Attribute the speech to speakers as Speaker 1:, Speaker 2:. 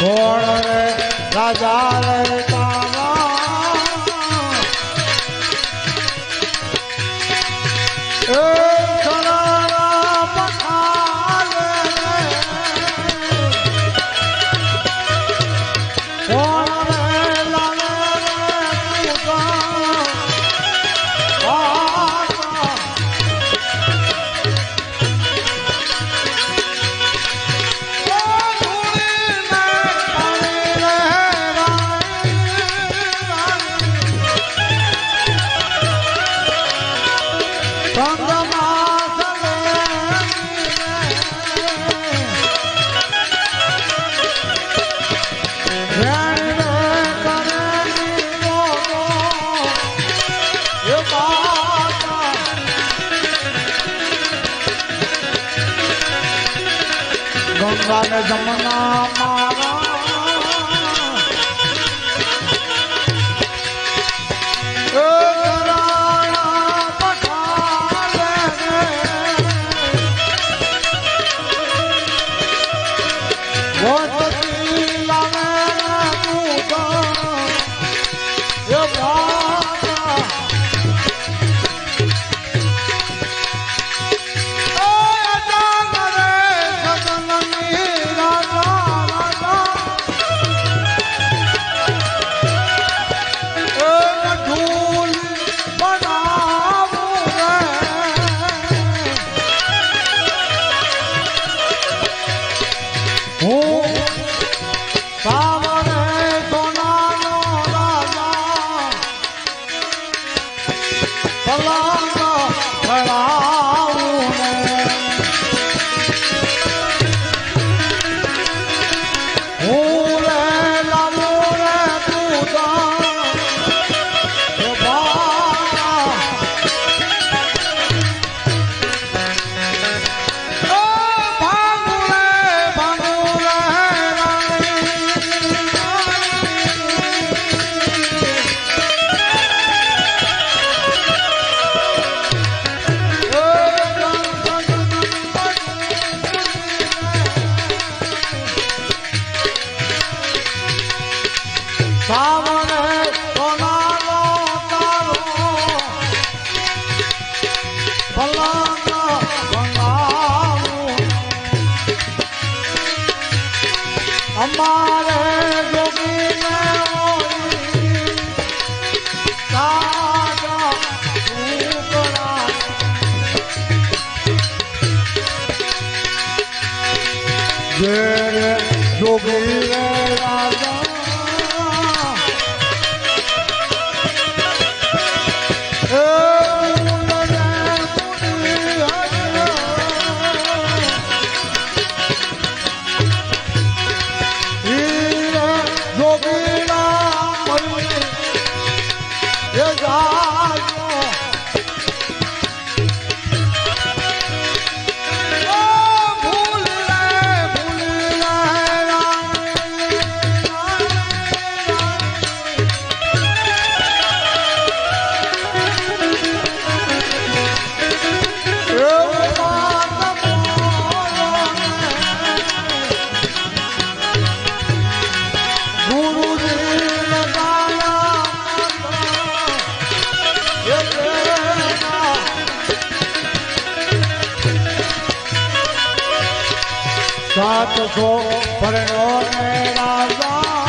Speaker 1: કોણ રાજા ગંગા ને அம்மாவே. નાથ છો પરણો રાજા